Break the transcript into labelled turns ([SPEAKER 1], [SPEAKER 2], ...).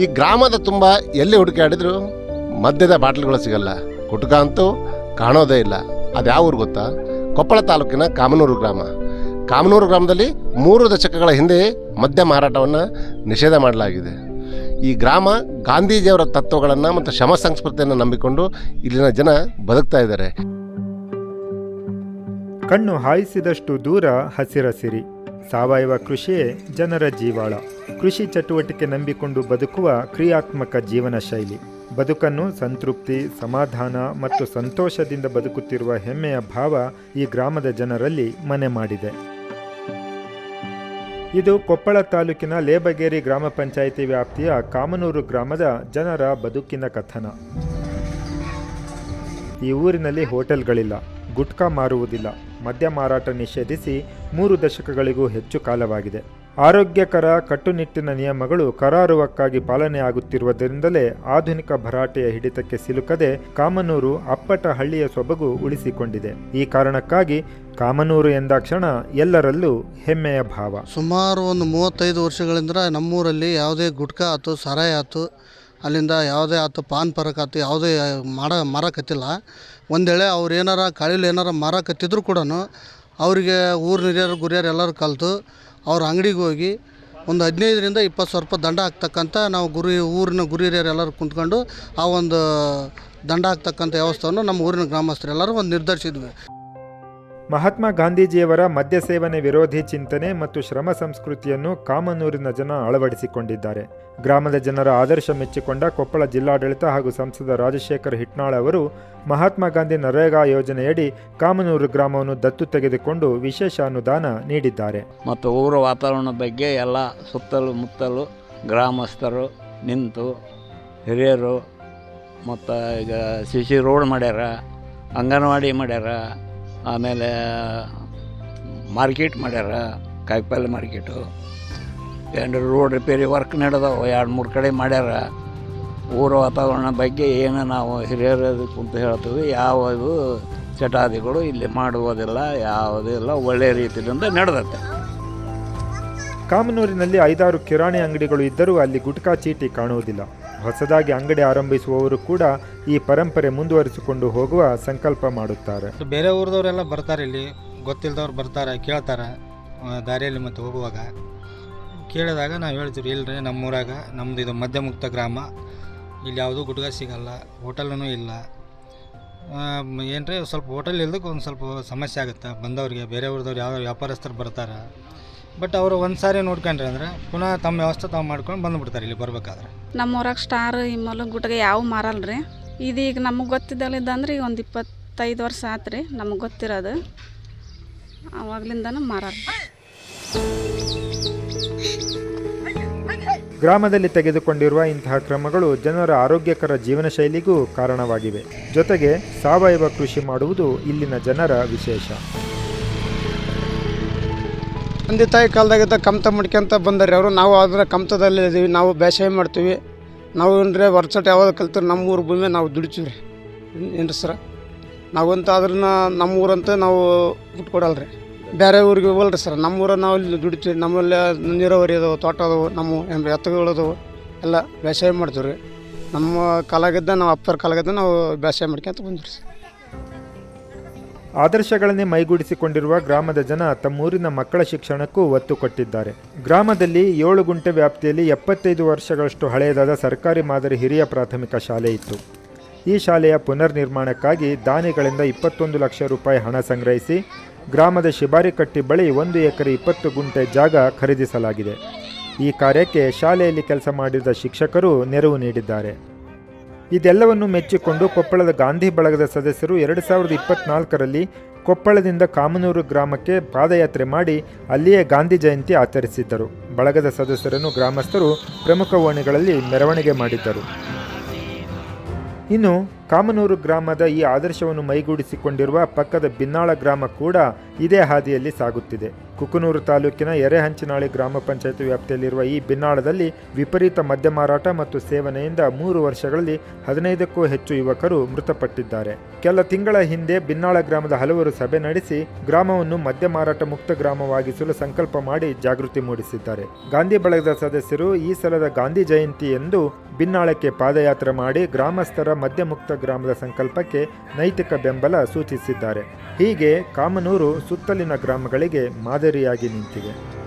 [SPEAKER 1] ಈ ಗ್ರಾಮದ ತುಂಬ ಎಲ್ಲಿ ಹುಡುಕಾಡಿದ್ರು ಮದ್ಯದ ಬಾಟ್ಲುಗಳು ಸಿಗಲ್ಲ. ಗುಟ್ಕ ಅಂತೂ ಕಾಣೋದೇ ಇಲ್ಲ. ಅದು ಯಾವ ಊರು ಗೊತ್ತಾ? ಕೊಪ್ಪಳ ತಾಲೂಕಿನ ಕಾಮನೂರು ಗ್ರಾಮ. ಕಾಮನೂರು ಗ್ರಾಮದಲ್ಲಿ ಮೂರು ದಶಕಗಳ ಹಿಂದೆ ಮದ್ಯ ಮಾರಾಟವನ್ನು ನಿಷೇಧ ಮಾಡಲಾಗಿದೆ. ಈ ಗ್ರಾಮ ಗಾಂಧೀಜಿಯವರ ತತ್ವಗಳನ್ನು ಮತ್ತು ಶಮ ಸಂಸ್ಕೃತಿಯನ್ನು ನಂಬಿಕೊಂಡು ಇಲ್ಲಿನ ಜನ ಬದುಕ್ತಾ ಇದ್ದಾರೆ.
[SPEAKER 2] ಕಣ್ಣು ಹಾಯಿಸಿದಷ್ಟು ದೂರ ಹಸಿರಸಿರಿ ಸಾವಯವ ಕೃಷಿಯೇ ಜನರ ಜೀವಾಳ. ಕೃಷಿ ಚಟುವಟಿಕೆ ನಂಬಿಕೊಂಡು ಬದುಕುವ ಕ್ರಿಯಾತ್ಮಕ ಜೀವನ ಶೈಲಿ. ಬದುಕನ್ನು ಸಂತೃಪ್ತಿ, ಸಮಾಧಾನ ಮತ್ತು ಸಂತೋಷದಿಂದ ಬದುಕುತ್ತಿರುವ ಹೆಮ್ಮೆಯ ಭಾವ ಈ ಗ್ರಾಮದ ಜನರಲ್ಲಿ ಮನೆ ಮಾಡಿದೆ. ಇದು ಕೊಪ್ಪಳ ತಾಲೂಕಿನ ಲೇಬಗೇರಿ ಗ್ರಾಮ ಪಂಚಾಯಿತಿ ವ್ಯಾಪ್ತಿಯ ಕಾಮನೂರು ಗ್ರಾಮದ ಜನರ ಬದುಕಿನ ಕಥನ. ಈ ಊರಿನಲ್ಲಿ ಹೋಟೆಲ್ಗಳಿಲ್ಲ, ಗುಟ್ಕಾ ಮಾರುವುದಿಲ್ಲ, ಮದ್ಯ ಮಾರಾಟ ನಿಷೇಧಿಸಿ ಮೂರು ದಶಕಗಳಿಗೂ ಹೆಚ್ಚು ಕಾಲವಾಗಿದೆ. ಆರೋಗ್ಯಕರ ಕಟ್ಟುನಿಟ್ಟಿನ ನಿಯಮಗಳು ಕರಾರುವಕ್ಕಾಗಿ ಪಾಲನೆ ಆಗುತ್ತಿರುವುದರಿಂದಲೇ ಆಧುನಿಕ ಭರಾಟೆಯ ಹಿಡಿತಕ್ಕೆ ಸಿಲುಕದೆ ಕಾಮನೂರು ಅಪ್ಪಟ ಹಳ್ಳಿಯ ಸೊಬಗು ಉಳಿಸಿಕೊಂಡಿದೆ. ಈ ಕಾರಣಕ್ಕಾಗಿ ಕಾಮನೂರು ಎಂದಾಕ್ಷಣ ಎಲ್ಲರಲ್ಲೂ ಹೆಮ್ಮೆಯ ಭಾವ.
[SPEAKER 3] ಸುಮಾರು ಒಂದು ಮೂವತ್ತೈದು ವರ್ಷಗಳಿಂದ ನಮ್ಮೂರಲ್ಲಿ ಯಾವುದೇ ಗುಟ್ಕಾ ಆಯ್ತು ಸಾರಾಯಿ ಆಯ್ತು ಅಲ್ಲಿಂದ ಯಾವುದೇ ಆಯ್ತು ಪಾನ್ ಪರಕ್ ಆಯ್ತು ಯಾವುದೇ ಮಾಡ ಮಾರಕತ್ತಿಲ್ಲ ಒಂದೇಳೆ ಅವ್ರು ಏನಾರ, ಕಾಳಿಲಿ ಏನಾರ ಮಾರಕತ್ತಿದ್ರು ಕೂಡ ಅವರಿಗೆ ಊರು ಹಿರಿಯರು, ಗುರಿಯರು ಎಲ್ಲರೂ ಕಲಿತು ಅವ್ರ ಅಂಗಡಿಗೆ ಹೋಗಿ ಒಂದು ಹದಿನೈದರಿಂದ ಇಪ್ಪತ್ತು ಸಾವಿರ ರೂಪಾಯಿ ದಂಡ ಹಾಕ್ತಕ್ಕಂಥ ನಾವು ಗುರಿ ಊರಿನ ಗುರಿ ಎಲ್ಲರೂ ಕುಂತ್ಕೊಂಡು ಆ ಒಂದು ದಂಡ ಹಾಕ್ತಕ್ಕಂಥ ವ್ಯವಸ್ಥೆಯನ್ನು ನಮ್ಮ ಊರಿನ ಗ್ರಾಮಸ್ಥರೆಲ್ಲರೂ ಒಂದು ನಿರ್ಧರಿಸಿದ್ವಿ.
[SPEAKER 2] ಮಹಾತ್ಮ ಗಾಂಧೀಜಿಯವರ ಮದ್ಯ ಸೇವನೆ ವಿರೋಧಿ ಚಿಂತನೆ ಮತ್ತು ಶ್ರಮ ಸಂಸ್ಕೃತಿಯನ್ನು ಕಾಮನೂರಿನ ಜನ ಅಳವಡಿಸಿಕೊಂಡಿದ್ದಾರೆ. ಗ್ರಾಮದ ಜನರ ಆದರ್ಶ ಮೆಚ್ಚಿಕೊಂಡ ಕೊಪ್ಪಳ ಜಿಲ್ಲಾಡಳಿತ ಹಾಗೂ ಸಂಸದ ರಾಜಶೇಖರ್ ಹಿಟ್ನಾಳ್ ಅವರು ಮಹಾತ್ಮ ಗಾಂಧಿ ನರೇಗಾ ಯೋಜನೆಯಡಿ ಕಾಮನೂರು ಗ್ರಾಮವನ್ನು ದತ್ತು ತೆಗೆದುಕೊಂಡು ವಿಶೇಷ ಅನುದಾನ ನೀಡಿದ್ದಾರೆ.
[SPEAKER 4] ಮತ್ತು ಊರ ವಾತಾವರಣದ ಬಗ್ಗೆ ಎಲ್ಲ ಸುತ್ತಲೂ ಮುತ್ತಲು ಗ್ರಾಮಸ್ಥರು ನಿಂತು ಹಿರಿಯರು ಮತ್ತು ಈಗ ಸಿ ಸಿ ರೋಡ್ ಮಾಡ್ಯಾರ, ಅಂಗನವಾಡಿ ಮಾಡ್ಯಾರ ಆಮೇಲೆ ಮಾರ್ಕೆಟ್ ಮಾಡ್ಯಾರ, ಕಾಯಿಪಲ್ಲೆ ಮಾರ್ಕೆಟು. ಎರಡು ರೋಡ್ ರಿಪೇರಿ ವರ್ಕ್ ನಡೆದವು, ಎರಡು ಮೂರು ಕಡೆ ಮಾಡ್ಯಾರ. ಊರ ವಾತಾವರಣ ಬಗ್ಗೆ ಏನು ನಾವು ಹಿರಿಯರು ಕುಂತು ಹೇಳ್ತೀವಿ ಯಾವುದು ಚಟಾದಿಗಳು ಇಲ್ಲಿ ಮಾಡುವುದಿಲ್ಲ, ಯಾವುದೂ ಇಲ್ಲ ಒಳ್ಳೆಯ ರೀತಿಯಿಂದ ನಡೆದತ್ತೆ.
[SPEAKER 2] ಕಾಮನೂರಿನಲ್ಲಿ ಐದಾರು ಕಿರಾಣಿ ಅಂಗಡಿಗಳು ಇದ್ದರೂ ಅಲ್ಲಿ ಗುಟ್ಕಾ ಚೀಟಿ ಕಾಣುವುದಿಲ್ಲ. ಹೊಸದಾಗಿ ಅಂಗಡಿ ಆರಂಭಿಸುವವರು ಕೂಡ ಈ ಪರಂಪರೆ ಮುಂದುವರಿಸಿಕೊಂಡು ಹೋಗುವ ಸಂಕಲ್ಪ ಮಾಡುತ್ತಾರೆ.
[SPEAKER 5] ಬೇರೆ ಊರದವರೆಲ್ಲ ಬರ್ತಾರೆ ಇಲ್ಲಿ. ಗೊತ್ತಿಲ್ಲದವ್ರು ಬರ್ತಾರೆ, ಕೇಳ್ತಾರೆ ದಾರಿಯಲ್ಲಿ ಮತ್ತು ಹೋಗುವಾಗ. ಕೇಳಿದಾಗ ನಾವು ಹೇಳ್ತೀವಿ, ಇಲ್ರಿ ನಮ್ಮೂರಾಗ ನಮ್ಮದು ಇದು ಮಧ್ಯಮುಕ್ತ ಗ್ರಾಮ. ಇಲ್ಲಿ ಯಾವುದೂ ಗುಟ್ಕ ಸಿಗಲ್ಲ ಹೋಟೆಲೂ ಇಲ್ಲ. ಏನ್ರಿ, ಸ್ವಲ್ಪ ಹೋಟೆಲ್ ಇಲ್ದಕ್ಕೆ ಒಂದು ಸ್ವಲ್ಪ ಸಮಸ್ಯೆ ಆಗುತ್ತೆ. ಬಂದವ್ರಿಗೆ, ಬೇರೆ ಊರದವ್ರು ಯಾವ ವ್ಯಾಪಾರಸ್ಥರು ಬರ್ತಾರೆ. ಬಟ್ ಅವರು ಒಂದು ಸಾರಿ ನೋಡ್ಕೊಂಡ್ರಿ ಅಂದ್ರೆ ಪುನಃ ತಮ್ಮ ವ್ಯವಸ್ಥೆ ತಾವು ಮಾಡ್ಕೊಂಡು ಬಂದುಬಿಡ್ತಾರೆ ಇಲ್ಲಿ ಬರ್ಬೇಕಾದ್ರೆ.
[SPEAKER 6] ನಮ್ಮೂರಾಗ ಸ್ಟಾರ್ ಇಮ್ಮಲು ಗುಟ್ಗೆ ಯಾವ ಮಾರಲ್ರಿ. ಇದೀಗ ನಮಗೆ ಗೊತ್ತಿದ್ದಲ್ಲಿದ್ದಂದ್ರೆ ಈಗ ಒಂದು ಇಪ್ಪತ್ತೈದು ವರ್ಷ ಆತು ರೀ ನಮಗೆ ಗೊತ್ತಿರೋದು. ಅವಾಗ್ಲಿಂದನೂ ಮಾರಲ್ಲ.
[SPEAKER 2] ಗ್ರಾಮದಲ್ಲಿ ತೆಗೆದುಕೊಂಡಿರುವ ಇಂತಹ ಕ್ರಮಗಳು ಜನರ ಆರೋಗ್ಯಕರ ಜೀವನ ಶೈಲಿಗೂ ಕಾರಣವಾಗಿವೆ. ಜೊತೆಗೆ ಸಾವಯವ ಕೃಷಿ ಮಾಡುವುದು ಇಲ್ಲಿನ ಜನರ ವಿಶೇಷ.
[SPEAKER 7] ತಂದೆ ತಾಯಿ ಕಾಲದಾಗಿದ್ದ ಕಮ್ತ ಮಾಡ್ಕೊಂತ ಬಂದಾರೆ ಅವರು ನಾವು ಅದರ ಕಮ್ತದಲ್ಲಿ ಇದೀವಿ, ನಾವು ಬೇಸಾಯ ಮಾಡ್ತೀವಿ. ನಾವು ಏನ್ರಿ ವರ್ಷಟ್ ಯಾವಾಗ ಕಲ್ತ್ರೆ ನಮ್ಮ ಊರು ಭೂಮಿ ನಾವು ದುಡಿತೀವಿ ರೀ ಏನು ಸರ? ನಾವಂತ ಅದ್ರನ್ನ ನಮ್ಮ ಊರಂತ ನಾವು ಬಿಟ್ಕೊಡಲ್ಲ ರೀ ಬೇರೆ ಊರಿಗೆ ಹೋಗಲ್ರಿ ಸರ್. ನಮ್ಮ ಊರ ನಾವು ಇಲ್ಲಿ ದುಡಿತೀವಿ. ನಮ್ಮಲ್ಲಿ ನೀರಾವರಿ ಅದಾವೆ, ತೋಟ ಅದಾವೆ, ನಮ್ಮ ಏನು ಎತ್ತುಗಳು ಅದಾವೆ, ಎಲ್ಲ ಬೇಸಾಯ ಮಾಡ್ತೀವಿ ರೀ ನಮ್ಮ ಕಾಲಾಗಿದ್ದ ನಾವು ಅಪ್ಪರ ಕಾಲಾಗಿದ್ದ ನಾವು ಬೇಸಾಯ ಮಾಡ್ಕೊಂತ ಬಂದಿರಿ ಸರ್.
[SPEAKER 2] ಆದರ್ಶಗಳನ್ನೇ ಮೈಗೂಡಿಸಿಕೊಂಡಿರುವ ಗ್ರಾಮದ ಜನ ತಮ್ಮೂರಿನ ಮಕ್ಕಳ ಶಿಕ್ಷಣಕ್ಕೂ ಒತ್ತು ಕೊಟ್ಟಿದ್ದಾರೆ. ಗ್ರಾಮದಲ್ಲಿ ಏಳು ಗುಂಟೆ ವ್ಯಾಪ್ತಿಯಲ್ಲಿ ಎಪ್ಪತ್ತೈದು ವರ್ಷಗಳಷ್ಟು ಹಳೆಯದಾದ ಸರ್ಕಾರಿ ಮಾದರಿ ಹಿರಿಯ ಪ್ರಾಥಮಿಕ ಶಾಲೆ ಇತ್ತು. ಈ ಶಾಲೆಯ ಪುನರ್ ನಿರ್ಮಾಣಕ್ಕಾಗಿ ದಾನಿಗಳಿಂದ ಇಪ್ಪತ್ತೊಂದು ಲಕ್ಷ ರೂಪಾಯಿ ಹಣ ಸಂಗ್ರಹಿಸಿ ಗ್ರಾಮದ ಶಿಬಾರಿಕಟ್ಟಿ ಬಳಿ ಒಂದು ಎಕರೆ ಇಪ್ಪತ್ತು ಗುಂಟೆ ಜಾಗ ಖರೀದಿಸಲಾಗಿದೆ. ಈ ಕಾರ್ಯಕ್ಕೆ ಶಾಲೆಯಲ್ಲಿ ಕೆಲಸ ಮಾಡಿದ ಶಿಕ್ಷಕರು ನೆರವು ನೀಡಿದ್ದಾರೆ. ಇದೆಲ್ಲವನ್ನು ಮೆಚ್ಚಿಕೊಂಡು ಕೊಪ್ಪಳದ ಗಾಂಧಿ ಬಳಗದ ಸದಸ್ಯರು ಎರಡು ಸಾವಿರದ ಇಪ್ಪತ್ನಾಲ್ಕರಲ್ಲಿ ಕೊಪ್ಪಳದಿಂದ ಕಾಮನೂರು ಗ್ರಾಮಕ್ಕೆ ಪಾದಯಾತ್ರೆ ಮಾಡಿ ಅಲ್ಲಿಯೇ ಗಾಂಧಿ ಜಯಂತಿ ಆಚರಿಸಿದ್ದರು. ಬಳಗದ ಸದಸ್ಯರನ್ನು ಗ್ರಾಮಸ್ಥರು ಪ್ರಮುಖ ಓಣಿಗಳಲ್ಲಿ ಮೆರವಣಿಗೆ ಮಾಡಿದ್ದರು. ಇನ್ನು ಕಾಮನೂರು ಗ್ರಾಮದ ಈ ಆದರ್ಶವನ್ನು ಮೈಗೂಡಿಸಿಕೊಂಡಿರುವ ಪಕ್ಕದ ಬಿನ್ನಾಳ ಗ್ರಾಮ ಕೂಡ ಇದೇ ಹಾದಿಯಲ್ಲಿ ಸಾಗುತ್ತಿದೆ. ಕುಕನೂರು ತಾಲೂಕಿನ ಎರೆಹಂಚಿನಾಳಿ ಗ್ರಾಮ ಪಂಚಾಯತ್ ವ್ಯಾಪ್ತಿಯಲ್ಲಿರುವ ಈ ಬಿನ್ನಾಳದಲ್ಲಿ ವಿಪರೀತ ಮದ್ಯ ಮಾರಾಟ ಮತ್ತು ಸೇವನೆಯಿಂದ ಮೂರು ವರ್ಷಗಳಲ್ಲಿ ಹದಿನೈದಕ್ಕೂ ಹೆಚ್ಚು ಯುವಕರು ಮೃತಪಟ್ಟಿದ್ದಾರೆ. ಕೆಲ ತಿಂಗಳ ಹಿಂದೆ ಬಿನ್ನಾಳ ಗ್ರಾಮದ ಹಲವರು ಸಭೆ ನಡೆಸಿ ಗ್ರಾಮವನ್ನು ಮದ್ಯ ಮಾರಾಟ ಮುಕ್ತ ಗ್ರಾಮವಾಗಿಸಲು ಸಂಕಲ್ಪ ಮಾಡಿ ಜಾಗೃತಿ ಮೂಡಿಸಿದ್ದಾರೆ. ಗಾಂಧಿ ಬಳಗದ ಸದಸ್ಯರು ಈ ಸಲದ ಗಾಂಧಿ ಜಯಂತಿ ಎಂದು ಬಿನ್ನಾಳಕ್ಕೆ ಪಾದಯಾತ್ರೆ ಮಾಡಿ ಗ್ರಾಮಸ್ಥರ ಮದ್ಯಮುಕ್ತ ಗ್ರಾಮದ ಸಂಕಲ್ಪಕ್ಕೆ ನೈತಿಕ ಬೆಂಬಲ ಸೂಚಿಸಿದ್ದಾರೆ. ಹೀಗೆ ಕಾಮನೂರು ಸುತ್ತಲಿನ ಗ್ರಾಮಗಳಿಗೆ ಮಾದರಿಯಾಗಿ ನಿಂತಿದೆ.